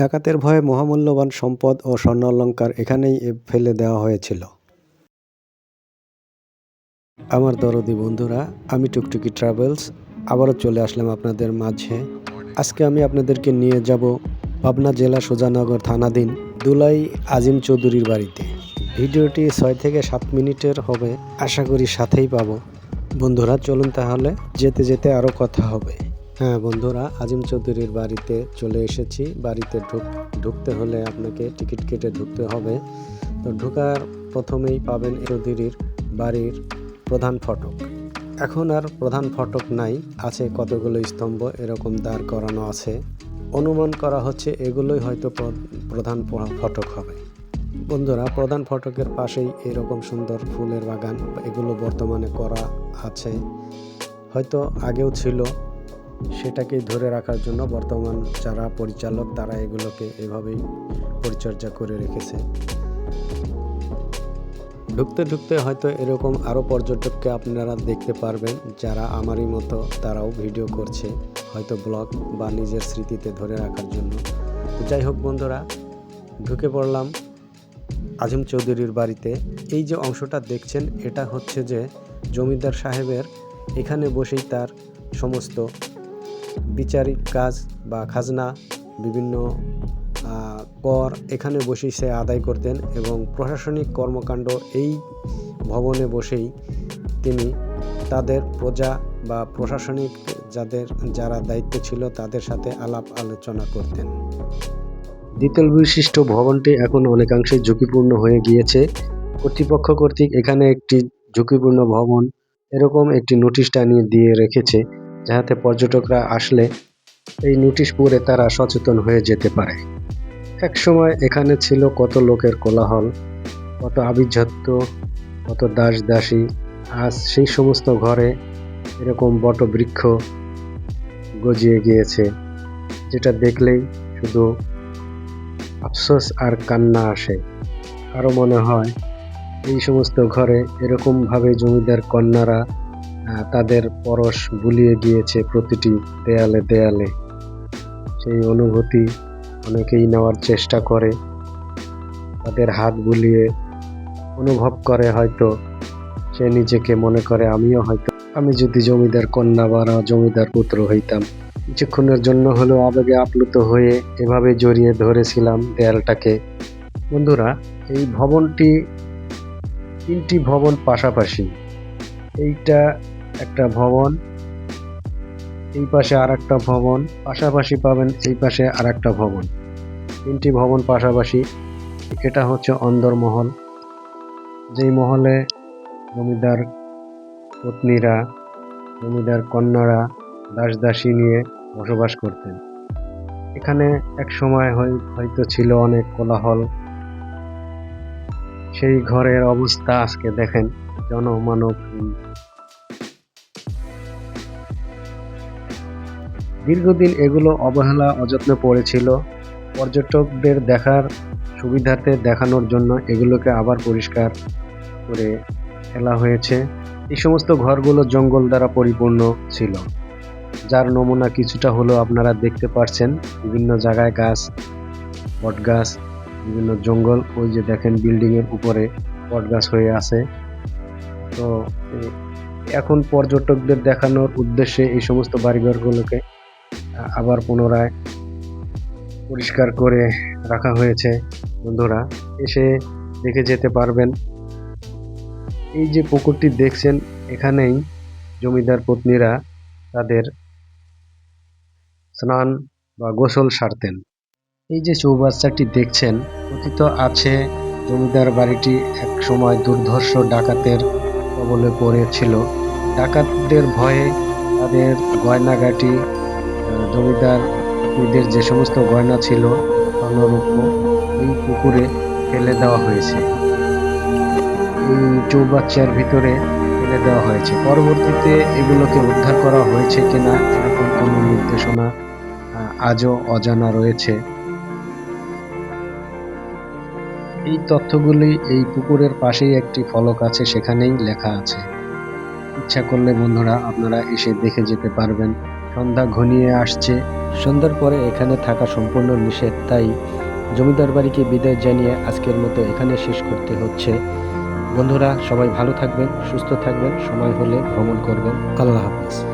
ডাকাতের ভয়ে মহামূল্যবান সম্পদ ও স্বর্ণালঙ্কার এখানেই ফেলে দেওয়া হয়েছিল। আমার দরদি বন্ধুরা, আমি টুকটুকি ট্রাভেলস, আবারও চলে আসলাম আপনাদের মাঝে। আজকে আমি আপনাদেরকে নিয়ে যাব পাবনা জেলা সোজানগর থানাধীন দুলাই আজিম চৌধুরীর বাড়িতে। ভিডিওটি ছয় থেকে সাত মিনিটের হবে, আশা করি সাথেই পাবো। বন্ধুরা, চলুন তাহলে যেতে যেতে আরও কথা হবে। হ্যাঁ বন্ধুরা, আজিম চৌধুরীর বাড়িতে চলে এসেছি। বাড়িতে ঢুক ঢুকতে হলে আপনাকে টিকিট কেটে ঢুকতে হবে। তো ঢোকার প্রথমেই পাবেন চৌধুরীর বাড়ির প্রধান ফটক। এখন আর প্রধান ফটক নাই, আছে কতগুলো স্তম্ভ, এরকম দাঁড় করানো আছে। অনুমান করা হচ্ছে এগুলোই হয়তো প্র- প্রধান ফটক হবে। বন্ধুরা, প্রধান ফটকের পাশেই এরকম সুন্দর ফুলের বাগান, এগুলো বর্তমানে করা আছে। হয়তো আগেও ছিল সেটাকে ধরে রাখার জন্য বর্তমান যারা পরিচালক, তারা এগুলোকে এভাবেই পরিচর্যা করে রেখেছে। ঢুকতে ঢুকতে হয়তো এরকম আরও পর্যটককে আপনারা দেখতে পারবেন, যারা আমারই মতো তারাও ভিডিও করছে, হয়তো ব্লগ বা নিজের স্মৃতিতে ধরে রাখার জন্য। যাই হোক বন্ধুরা, ঢুকে পড়লাম আজিম চৌধুরীর বাড়িতে। এই যে অংশটা দেখছেন, এটা হচ্ছে যে জমিদার সাহেবের এখানে বসেই তার সমস্ত বিচারিক কাজ বা খাজনা, বিভিন্ন কর এখানে বসেই সে আদায় করতেন এবং প্রশাসনিক কর্মকাণ্ড এই ভবনে বসেই তিনি তাদের প্রজা বা প্রশাসনিক যাদের, যারা দায়িত্ব ছিল তাদের সাথে আলাপ আলোচনা করতেন। দ্বিতল বিশিষ্ট ভবনটি এখন অনেকাংশে ঝুঁকিপূর্ণ হয়ে গিয়েছে। কর্তৃপক্ষ কর্তৃক এখানে একটি ঝুঁকিপূর্ণ ভবন, এরকম একটি নোটিশ টানিয়ে দিয়ে রেখেছে। যাতে পর্যটকরা আসলে এই নোটিশ পড়ে তারা সচেতন হয়ে যেতে পারে। এক সময় এখানে ছিল কত লোকের কোলাহল, কত আভিজাত্য, কত দাস দাসী আজ সেই সমস্ত ঘরে এরকম বটবৃক্ষ গজিয়ে গিয়েছে, যেটা দেখলেই শুধু আফসোস আর কান্না আসে। আরও মনে হয়, এই সমস্ত ঘরে এরকমভাবে জমিদার কন্যারা তাদের পরশ বুলিয়ে গিয়েছে প্রতিটি দেয়ালে দেয়ালে। সেই অনুভূতি অনেকেই নেওয়ার চেষ্টা করে। তাদের হাত বুলিয়ে অনুভব করে হয়তো, সে নিজেকে মনে করে, আমিও হয়তো, আমি যদি জমিদার কন্যা বা জমিদার পুত্র হইতাম। কিছুক্ষণের জন্য হলেও আবেগে আপ্লুত হয়ে এভাবে জড়িয়ে ধরেছিলাম দেয়ালটাকে। বন্ধুরা, এই ভবনটি তিনটি ভবন পাশাপাশি। এইটা একটা ভবন, এই পাশে আর একটা ভবন, পাশাপাশি পাবেন এই পাশে আর একটা ভবন। তিনটি ভবন পাশাপাশি, এটা হচ্ছে অন্দরমহল যেই মহলে জমিদার পত্নীরা, জমিদার কন্যারা দাস দাসী নিয়ে বসবাস করতেন। এখানে এক সময় হয়- হয়তো ছিল অনেক কোলাহল। সেই ঘরের অবস্থা আজকে দেখেন, জনমানব। দীর্ঘদিন এগুলো অবহেলা, অযত্নে পড়েছিল। পর্যটকদের দেখার সুবিধার্থে দেখানোর জন্য এগুলোকে আবার পরিষ্কার করে ফেলা হয়েছে। এই সমস্ত ঘরগুলো জঙ্গল দ্বারা পরিপূর্ণ ছিল, যার নমুনা কিছুটা হলেও আপনারা দেখতে পাচ্ছেন বিভিন্ন জায়গায় গাছ বট গাছ বিভিন্ন জঙ্গল, ওই যে দেখেন বিল্ডিংয়ের উপরে বট গাছ হয়ে আছে। তো, এখন পর্যটকদের দেখানোর উদ্দেশ্যে এই সমস্ত বাড়িঘরগুলোকে আবার পুনরায় পরিষ্কার করে রাখা হয়েছে বন্ধুরা। এসে দেখে যেতে পারবেন। এই যে পুকুরটি দেখছেন, এখানেই জমিদার পত্নীরা তাদের স্নান বা গোসল সারতেন। এই যে চৌবাচ্চাটি দেখছেন, কথিত আছে জমিদার বাড়িটি এক সময় দুর্ধর্ষ ডাকাতের কবলে পড়েছিল। ডাকাতদের ভয়ে তাদের গয়নাগাটি আহ, জমিদার যে সমস্ত গয়না ছিল স্বর্ণরূপ এই পুকুরে ফেলে দেওয়া হয়েছে। এই চৌবাচ্চার ভিতরে ফেলে দেওয়া হয়েছে। পরবর্তীতে এগুলোকে উদ্ধার করা হয়েছে কিনা এরকম কোনো নির্দেশনা আজও অজানা রয়েছে। এই তথ্যগুলি এই পুকুরের পাশেই একটি ফলক আছে সেখানেই লেখা আছে। ইচ্ছা করলে বন্ধুরা আপনারা এসে দেখে যেতে পারবেন। সন্ধ্যা ঘনিয়ে আসছে। সন্ধ্যার পরে এখানে থাকা সম্পূর্ণ নিষেধ, তাই জমিদার বাড়িকে বিদায় জানিয়ে আজকের মতো এখানে শেষ করতে হচ্ছে। বন্ধুরা, সবাই ভালো থাকবেন, সুস্থ থাকবেন, সময় হলে ভ্রমণ করবেন। আল্লাহ হাফেজ।